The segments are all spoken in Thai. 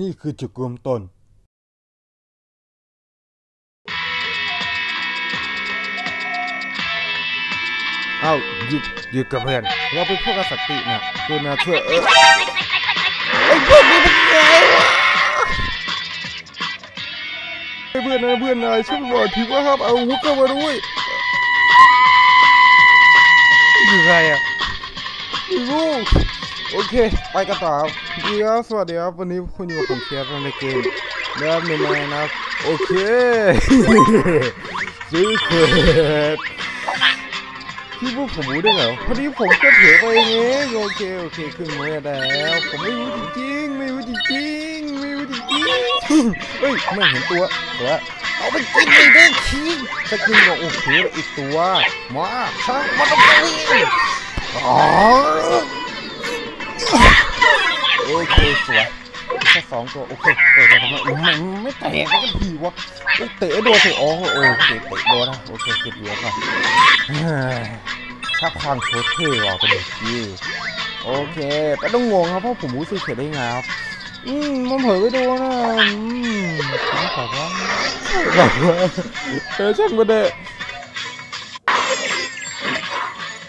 นี่คือจุดเริ่มต้นเอ้าหยุดหยุดกับเพื่อนเราเป็นพวกอสตินะกูนะช่วยเออไอ้พวกนี้มันไงวะไอ้เพื่อนนะเพื่อนนายช่วยบอกทีว่าห้ามเอาอาวุธเข้ามาด้วยคือใครอะไม่รู้ โอเค ไปกันต่อครับดีครับสวัสดีครับ วันนี้คุณอยู่กับผมเชียร์ในเกมเริ่มในในนะครับ โอเคซื้อเกิดพี่พวกผมรู้ได้เหรอพอดีผมก็เผลอไปเองโอเคโอเคขึ้นมาแล้วผมไม่รู้จริงไม่รู้จริงไม่รู้จริงเฮ้ยไม่เห็นตัวเสือเอาไปกินเลยได้คิงสักทีบอกโอเคอีกตัวมาช่างมันต้องไปอ๋อ เคสวยแค่สองตัวโอเคเออแต่ทำไมมันไม่แตกก็ทีวะเตะโดนเตะอ๋อโอเคเตะโดนนะโอเคเก็บเหรียญก่อนชักความโชว์เท่ว่ะเป็นเด็กที่โอเคแต่ต้องงงครับเพราะผมรู้สึกเข็ดได้ไงครับอืมมันเผลอไปโดนนะอืมขอว่าแบบว่าเออช่างมันเถอะ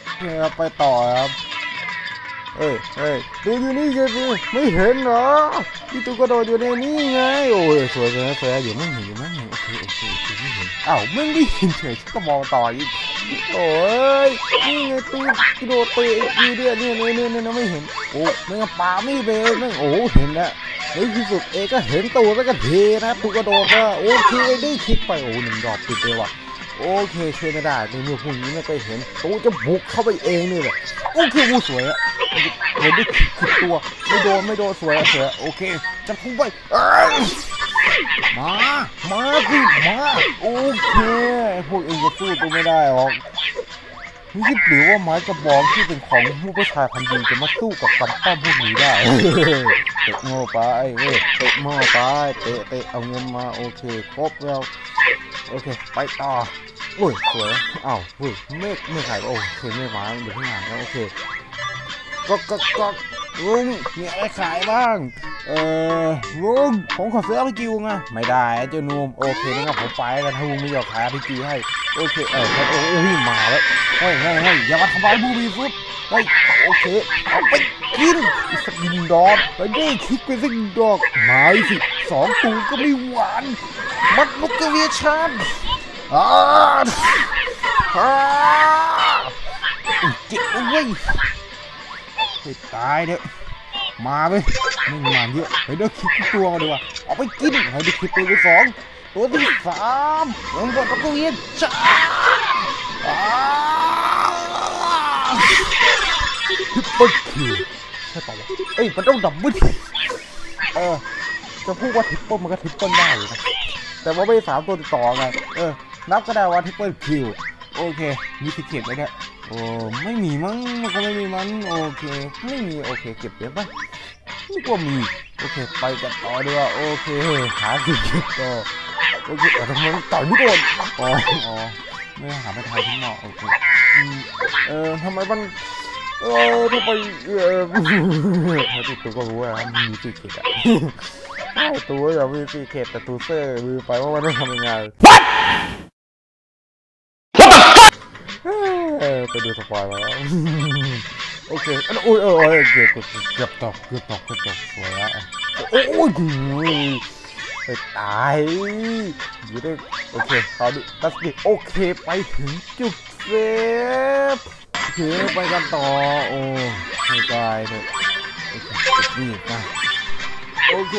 โอเคครับไปต่อครับ เอ้ยเอ้ยดูอยู่นี่ไงดูไม่เห็นเหรอพี่ตุ๊กกระโดดอยู่ในนี่ไง โอ้ยสวยเลยสวยอยู่ไม่เห็นอยู่ไม่เห็นโอเคโอเคโอเคไม่เห็นอ้าวมึงได้ยินเฉยก็มองต่ออีกโอ้ยนี่ไงตูกระโดดเตะอีกเดียเนี่ยเนี่ยเนี่ยเนี่ยไม่เห็นโอ้ไม่งั้นปาไม่เบนไม่โอ้เห็นแล้วในที่สุดเอก็เห็นตัวแล้วก็เทนะตูกระโดดก็โอเคได้คลิกไปโอ้หนึ่งดอกติดเลยว่ะ โอเคช่วยไม่ได้ในเมื่อพวกนี้ไม่เคยเห็นตูจะบุกเข้าไปเองนี่แหละโอเควูสวยอะเห็นได้คือตัวไม่โดนไม่โดนสวยอะสวยอโอเคจะพุ่งไปมามาสิมาโอเคพวกเองจะสู้ตัวไม่ได้หรอกนี่หรือว่าไม้กระบองที่เป็นของผู้ประชายพันธ์ดีจะมาสู้กับกำปั้มพวกนี้ได้เตะโง่ไปเว้ยเตะโง่ไปเตะเตะเอาเงินมาโอเคครบแล้ว โอเค ไปต่อโอ้ยสวยอ้าวเฮ้ยเมฆเมฆขายโอ้เคเมฆมาอยู่ข้างหลังแล้วโอเคก็ก็ก็ลุงมีอะไรขายบ้าง เออลุงผมขอซื้อ RPG ไงไม่ได้เจ้านุ่มโอเคงั้นผมไปกันถ้าลุงไม่อยากขาย RPG ให้โอเคเออครับโอ้โหมาแล้วเฮ้ยเฮ้ยเฮ้ยอย่ามาทำร้ายผู้มีฟุตเฮ้ยโอเคเอาไปกินสักดินดอกไปด้คิดไปสักดอกไม้สิ สองตูก็ไม่หวาน มัดลูกเวียชันอ่าอ่าเจ็บเว้ยให้ตายเถอมาไปไม่งาเยอะไปเด้อคิดตัวกันดีกว่าเอาไปกินให้ได้คิดตัวที่สองตัวที่สามลงบนตะกุยจ้าอ้าวทิปเปิลคิวใช่ป่าวเอ้ยมันต้องดับเบิลเออ จะพูดว่าทิปเปิลมันก็ทิปเปิลได้นะแต่ว่าไม่สามตัวติดต่อไงเออ นับก็ได้ว่าทิปเปิลคิวโอเค มีสิเก็ตไว้เนี่ยโอ้ไม่มีมั้งมันก็ไม่มีมันโอเค ไม่มีโอเคเก็บเดี๋ยวไปนี่ก็มี โอเค ไปกันต่อดีกว่าโอเคหาสิ่งที่ต่อโอเคเออทำไมมันต่อยไม่โดนอ๋ออ๋อไม่หาไปทายที่นอกโอเคเออทำไมมันเออทำไมเออถ้าติดตัวก็รู้ว่ามันมีสีเขตอะ ใช่ตัวอย่างมีสีเขตแต่ตูเซอร์ลืมไปว่ามันต้องทำยังไงเออไปดูสปอยล์มาแล้วโอเคอันโอ้ยเออเอเกือบเกือบตกเกือบตกเกือบตกสวยอะโอ้ยไปตายอยู่ได้โอเคเขาดิตัสดิโอเคไปถึงจุดเซฟโอเคไปกันต่อโอ้ให้ตายเถอะโอเคจุดนี้นะโอเค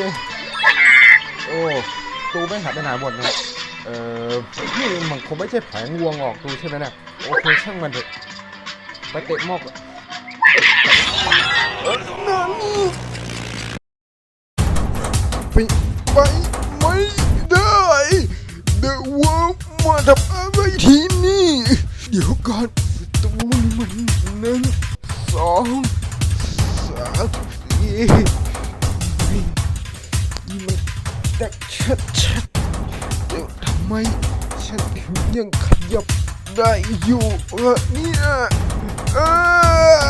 โอ้ตูไม่หายไปไหนหมดเนี่ยเออนี่มันคงไม่ใช่แผงวงออกตูใช่ไหมเนี่ยโอเคช่างมันเถอะไปเตะมอกไปไปไม่ได้เดอะวอลมาทำอะไรที่นี่ เดี๋ยวก่อนตัวมันนึ่ ดักชัดชัดเดี๋ยวทำไมฉันถึงยังขยับได้อยู่ล่ะเนี่ยเออ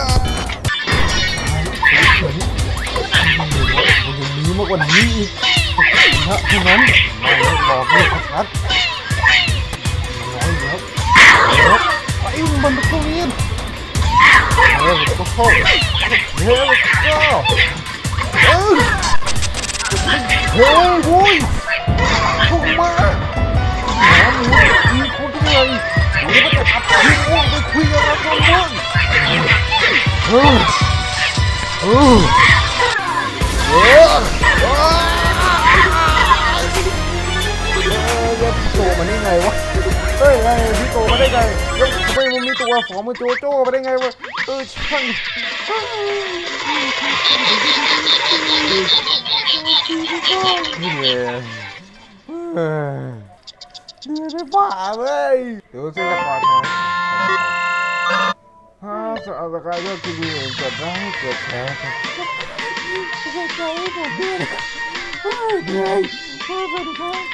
มันยังมีมากกว่านี้อีกถ้าเท่านั้นไม่หลอกเรียกชัดน้อยแล้วแล้วไปมันตรงนี้เฮ้ยก็เข้าเฮ้ยก็เฮ้ย เฮ้ยโว้ยพวกมาหาหมูมีคนที่ไหนหรือว่าจะทับทิ้งอ้วงไปคุยอะไรกันมึงเฮ้ยเฮ้ยเฮ้ยเฮ้ยพี่โตมาได้ไงวะเฮ้ยไงพี่โตมาได้ไงเฮ้ยทำไมมันมีตัวสองมันโจโจ้มาได้ไงวะ เออช่างนี่เลยเฮ้ยเหนื่อยไปบ้าเว้ยเดี๋ยวช่วยกันก่อนนะถ้าสาวสกายก็ทีวีกดไลค์กดแชร์กดซับสไครต์ให้ผมด้วยนะเฮ้ยเหนื่อยสวัสดีครับ